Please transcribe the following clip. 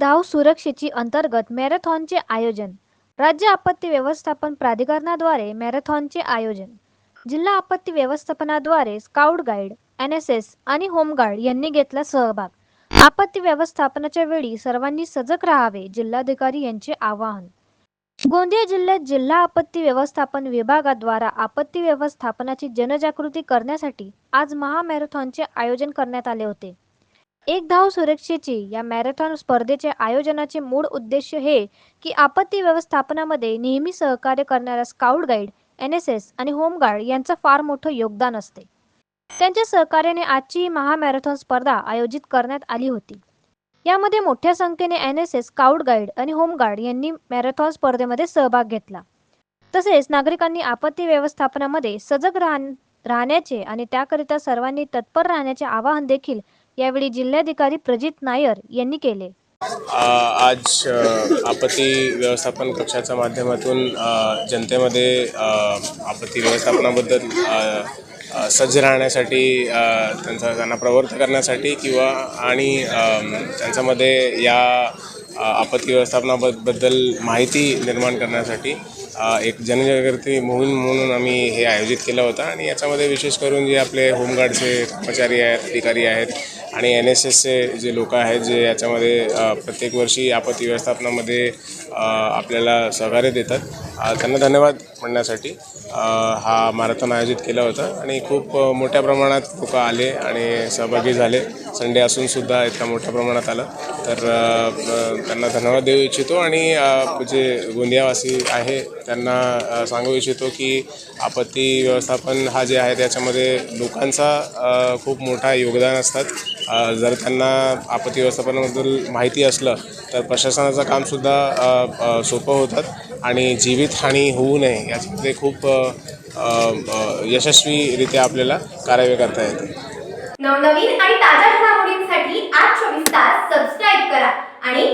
धाव सुरक्षेची अंतर्गत मॅरेथॉनचे आयोजन. राज्य आपत्ती व्यवस्थापन प्राधिकरणाद्वारे मॅरेथॉनचे आयोजन. जिल्हा आपत्ती व्यवस्थापनाद्वारे scout guide N S S आणि होमगार्ड यांनी घेतला सहभाग. आपत्ती व्यवस्थापनाच्या वेळी सर्वांनी सजग राहावे जिल्हाधिकारी यांचे आवाहन. गोंदिया जिल्ह्यात जिल्हा आपत्ती व्यवस्थापन विभागाद्वारा आपत्ती व्यवस्थापनाची जनजागृती करण्यासाठी आज महामॅरेथॉनचे आयोजन करण्यात आले होते. एक धाव सुरक्षेची या मॅरेथॉन स्पर्धेचे आयोजनाचे मूळ उद्देश हे की आपत्ती व्यवस्थापनामध्ये नेहमी सहकार्य करणाऱ्या scout guide N S S आणि होमगार्ड यांचं फार मोठं योगदान असते. त्यांच्या सहकार्याने आजची ही महामॅरेथॉन स्पर्धा आयोजित करण्यात आली होती. यामध्ये मोठ्या संख्येने N S S scout guide आणि होमगार्ड यांनी मॅरेथॉन स्पर्धेमध्ये सहभाग घेतला. तसेच नागरिकांनी आपत्ती व्यवस्थापनामध्ये सजग राहण्याचे आणि त्याकरिता सर्वांनी तत्पर राहण्याचे आवाहन देखील यावेळी जिल्हाधिकारी प्रजित नायर यांनी केले. आज आपत्ती व्यवस्थापन कक्षाच्या माध्यमातून जनतेमध्ये आपत्ती व्यवस्थापनाबद्दल सज्ज राहण्यासाठी त्यांचा त्यांना प्रवृत्त करण्यासाठी किंवा आणि त्यांच्यामध्ये या आपत्ती व्यवस्थापनाबद्दल माहिती निर्माण करण्यासाठी एक जनजागृती मोहीम म्हणून आम्ही हे आयोजित केलं होतं. आणि याच्यामध्ये विशेष करून जे आपले होमगार्डचे कर्मचारी आहेत अधिकारी आहेत आणि एन एस एसचे जे लोक आहेत जे याच्यामध्ये प्रत्येक वर्षी आपत्ती व्यवस्थापनामध्ये आपल्याला सहकार्य देतात. त्यांना धन्यवाद म्हणण्यासाठी हा मॅरेथॉन आयोजित केला होता. आणि खूप मोठ्या प्रमाणात लोक आले आणि सहभागी झाले. संडे असूनसुद्धा इतक्या मोठ्या प्रमाणात आलं. तर त्यांना धन्यवाद देऊ इच्छितो आणि जे गोंदियावासी आहे त्यांना सांगू इच्छितो की आपत्ती व्यवस्थापन हा जे आहे त्याच्यामध्ये लोकांचा खूप मोठा योगदान असतात. जर त्यांना आपत्ती व्यवस्थापनाबद्दल माहिती असलं तर प्रशासनाचं कामसुद्धा सोपं होतात आणि जीवितहानी होऊ नये याच्यामध्ये खूप यशस्वीरित्या आपल्याला कार्य करता येते. नवनवीन आणि ताज्या घडामोडींसाठी आज चोवीस तास सबस्क्राईब करा आणि